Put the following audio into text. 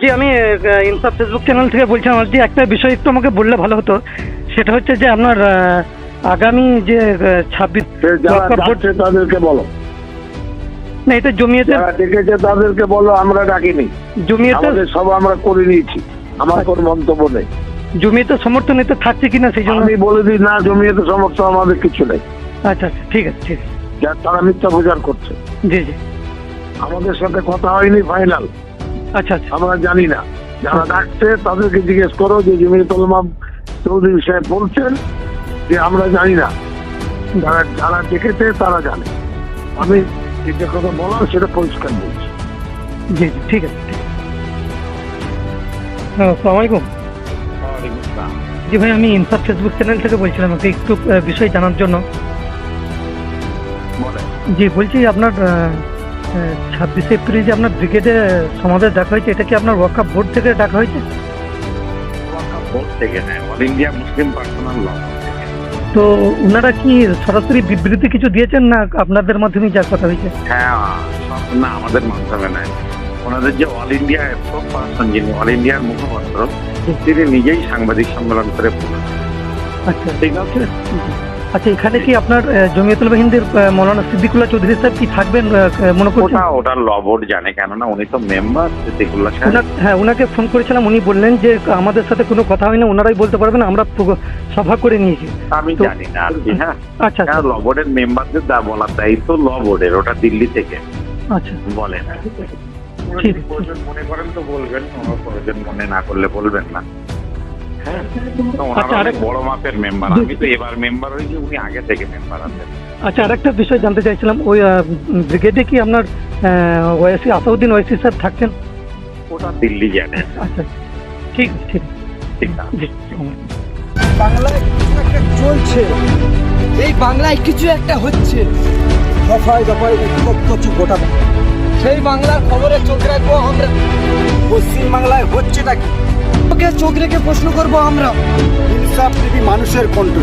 জি আমি ইনসাফ Facebook channel থেকে বলছিলাম যে একটা বিষয় একটু আমাকে বললে ভালো হতো। সেটা হচ্ছে যে আপনার আগামী যে ছাব্বিশ তাদেরকে বলো। না এটা জমিয়েতে ডেকেছে তাদেরকে বলো আমরা ডাকিনি। জমিয়েতে সব আমরা করে নিয়েছি। আমার কোনো মন্তব্য নেই। জমিয়েতে সমর্থন এতে থাকছে কিনা সেই জন্য আমি বলে দিই না জমিয়েতে সমর্থন আমাদের কিছু নেই। আচ্ছা আচ্ছা ঠিক আছে ঠিক আছে। তারা মিথ্যা প্রচার করছে। জি জি। আমাদের সাথে কথা হয়নি ফাইনাল আচ্ছা আচ্ছা। আমরা জানি না। যারা ডাকছে তাদেরকে জিজ্ঞেস করো যে জমিয়তুল ইমাম চৌধুরী সাহেব বলছেন যে আমরা জানি না। যারা যারা ডেকেছে তারা জানে। আমি যেটা কথা বলার সেটা পরিষ্কার বলছি। জি জি ঠিক আছে হ্যাঁ, আসসালামু আলাইকুম। জি ভাই আমি ইনসাফ ফেসবুক চ্যানেল থেকে বলছিলাম আপনি একটু বিষয় জানার জন্য। বলে জি বলছি আপনার ছাব্বিশে এপ্রিল যে আপনার ব্রিগেডে সমাবেশ ডাকা হয়েছে এটা কি আপনার ওয়ার্কআপ বোর্ড থেকে ডাকা হয়েছে? বোর্ড থেকে All India Muslim Personal Law তো ওনারা কি সরাসরি বিবৃতি কিছু দিয়েছেন না আপনাদের মাধ্যমে যা কথা হয়েছে? হ্যাঁ না আমাদের মাধ্যমে নেয় ওনাদের যে অল ইন্ডিয়া স্পোক পার্সন যিনি অল ইন্ডিয়ার মুখপাত্র তিনি নিজেই সাংবাদিক সম্মেলন করে বলেছেন। আচ্ছা। ঠিক আছে। আচ্ছা এখানে কি আপনার জমিয়তুল বাহিনীর মৌলানা সিদ্দিকুল্লাহ চৌধুরী সাহেব কি থাকবেন মনে করছেন? ওটা ওটা ল বোর্ড জানে কেননা উনি তো মেম্বার সিদ্দিকুল্লাহ সাহেব। হ্যাঁ ওনাকে ফোন করেছিলাম উনি বললেন যে আমাদের সাথে কোনো কথা হয়নি ওনারাই বলতে পারবেন আমরা সভা করে নিয়েছি। আমি জানি না আর কি হ্যাঁ। আচ্ছা হ্যাঁ ল বোর্ডের মেম্বারদের দা বলার দায়িত্ব ল বোর্ডের ওটা দিল্লি থেকে। আচ্ছা। বলে না। ঠিক। প্রয়োজন মনে করেন তো বলবেন প্রয়োজন মনে না করলে বলবেন না। হ্যাঁ ওনারা আচ্ছা, অনেক আরেক- বড় মাপের মেম্বার আমি তো এবার মেম্বার হয়েছি উনি আগে থেকে মেম্বার আছেন। আচ্ছা আরেকটা বিষয় জানতে চাইছিলাম ওই ব্রিগেডে কি আপনার ওয়াইসি আসাউদ্দিন ওয়াইসি স্যার থাকছেন ওটা দিল্লি জানে আচ্ছা ঠিক ঠিক। ঠিক বাংলায় কিছু একটা চলছে। এই বাংলায় কিছু একটা হচ্ছে। দফায় দফায় করছে গোটা সেই বাংলার খবরে চোখ রাখব আমরা। পশ্চিম বাংলায় হচ্ছেটা কি? ওকে চোখ রেখে প্রশ্ন করব আমরা। মানুষের কণ্ঠ